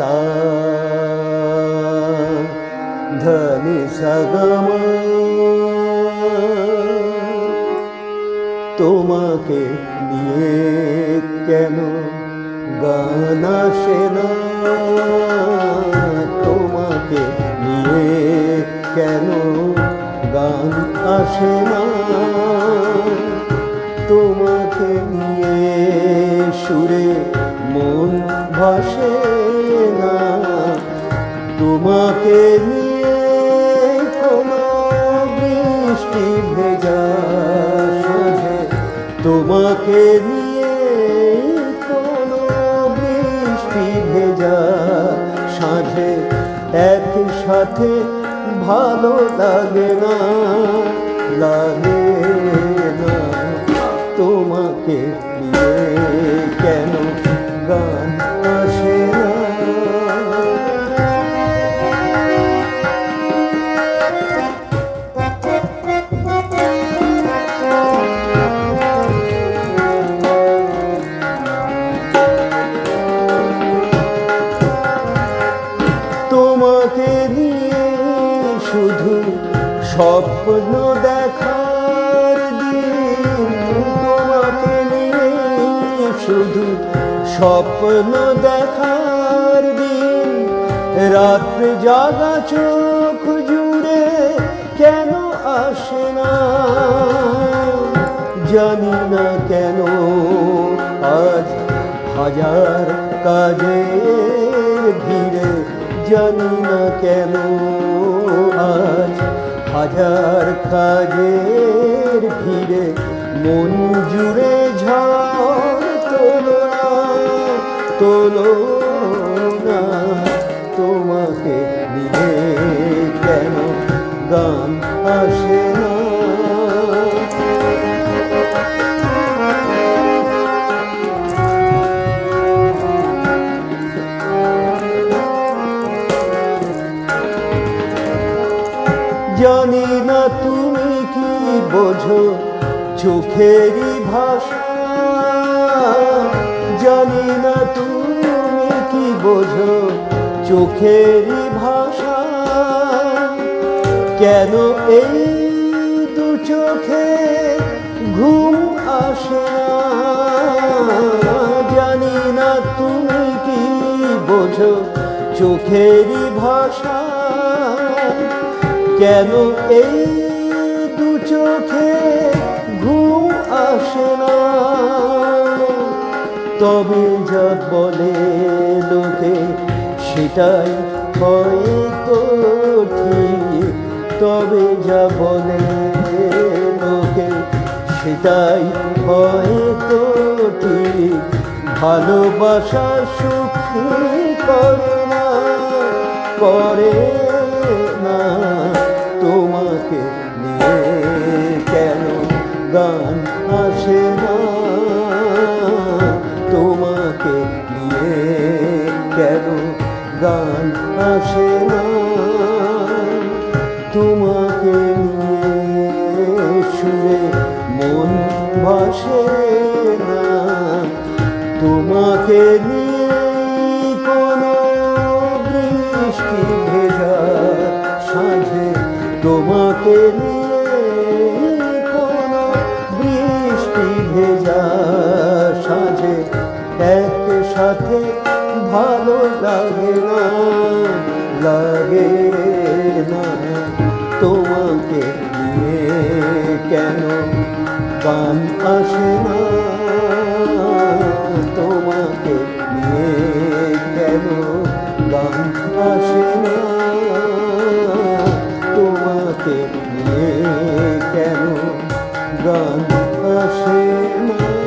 सा धनि सगम। তোমাকে নিয়ে কেন গান আসে না তোমাকে নিয়ে কেন গান আসে না তোমাকে নিয়ে সুরে মন ভাসে তোমাকে নিয়ে বৃষ্টি ভেজা সাঁঝে তোমাকে নিয়ে কোনো বৃষ্টি ভেজা সাঁঝে একসাথে ভালো লাগে না, লাগে স্বপ্ন দেখার দিন তোমাকে নিয়ে শুধু স্বপ্ন দেখার দিন। রাত্রে জাগা চোখ জুড়ে কেন আসে না? জানি না কেন আজ হাজার কাজে ভিড়ে জানি না কেন আজ হাজার খাজের ভিড়ে মন জুড়ে ঝড় তোলো তোলো না তোমাকে নিয়ে কেন গান আসে না? চোখেরই ভাষা জানি না তুমি কি বোঝো। চোখেরই ভাষা কেন এই দু চোখে ঘুম আসে জানি না তুমি কি বোঝো। চোখেরই ভাষা কেন এই চোখে ঘুম আসে না। তবে যা বলে লোকে, সেটাই হয়তো ঠিক। তবে যা বলে লোকে, সেটাই হয়তো ঠিক। ভালোবাসা সুখী করে না করে না তোমাকে। গান আসে না? তোমাকে নিয়ে কেন গান আসে না? তোমাকে নিয়ে মন ভাসে না। তোমাকে নিয়ে সাঁঝে একসাথে ভালো লাগে না লাগে না। তোমাকে নিয়ে কেন গান আসে না? তোমাকে নিয়ে কেন গান আসে না? তোমাকে গান আসে না।